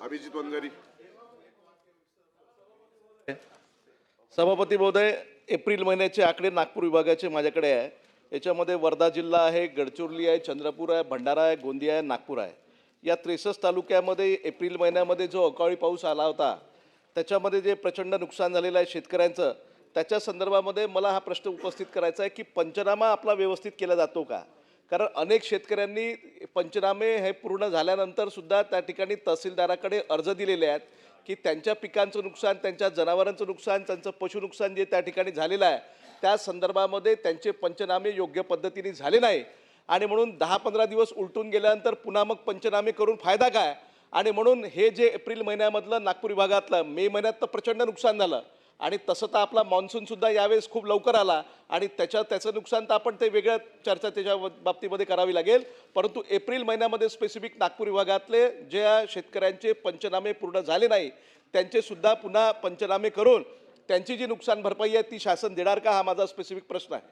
अभिजित वंजारी सभापती महोदय एप्रिल महिन्याचे आकडे नागपूर विभागाचे माझ्याकडे आहे. याच्यामध्ये वर्धा जिल्हा आहे गडचिरोली आहे चंद्रपूर आहे भंडारा आहे गोंदिया आहे नागपूर आहे. या त्रेसष्ट तालुक्यामध्ये एप्रिल महिन्यामध्ये जो अवकाळी पाऊस आला होता त्याच्यामध्ये जे प्रचंड नुकसान झालेलं आहे शेतकऱ्यांचं त्याच्या संदर्भामध्ये मला हा प्रश्न उपस्थित करायचा आहे की पंचनामा आपला व्यवस्थित केला जातो का? कारण अनेक शेतकऱ्यांनी पंचनामे हे पूर्ण झाल्यानंतर सुद्धा त्या ठिकाणी तहसीलदाराकडे अर्ज दिलेले आहेत की त्यांच्या पिकांचं नुकसान त्यांच्या जनावरांचं नुकसान त्यांचं पशु नुकसान जे त्या ठिकाणी झालेलं आहे त्या संदर्भामध्ये त्यांचे पंचनामे योग्य पद्धतीने झाले नाही. आणि म्हणून दहा पंधरा दिवस उलटून गेल्यानंतर पुन्हा मग पंचनामे करून फायदा काय? आणि म्हणून हे जे एप्रिल महिन्यामधलं नागपूर विभागातलं मे महिन्यात तर प्रचंड नुकसान झालं. आणि तसं तर आपला मान्सूनसुद्धा यावेळेस खूप लवकर आला आणि त्याच्या त्याचं नुकसान तर आपण ते वेगळ्या चर्चा त्याच्या बाबतीमध्ये करावी लागेल. परंतु एप्रिल महिन्यामध्ये स्पेसिफिक नागपूर विभागातले ज्या शेतकऱ्यांचे पंचनामे पूर्ण झाले नाही त्यांचेसुद्धा पुन्हा पंचनामे करून त्यांची जी नुकसान भरपाई आहे ती शासन देणार का? हा माझा स्पेसिफिक प्रश्न आहे.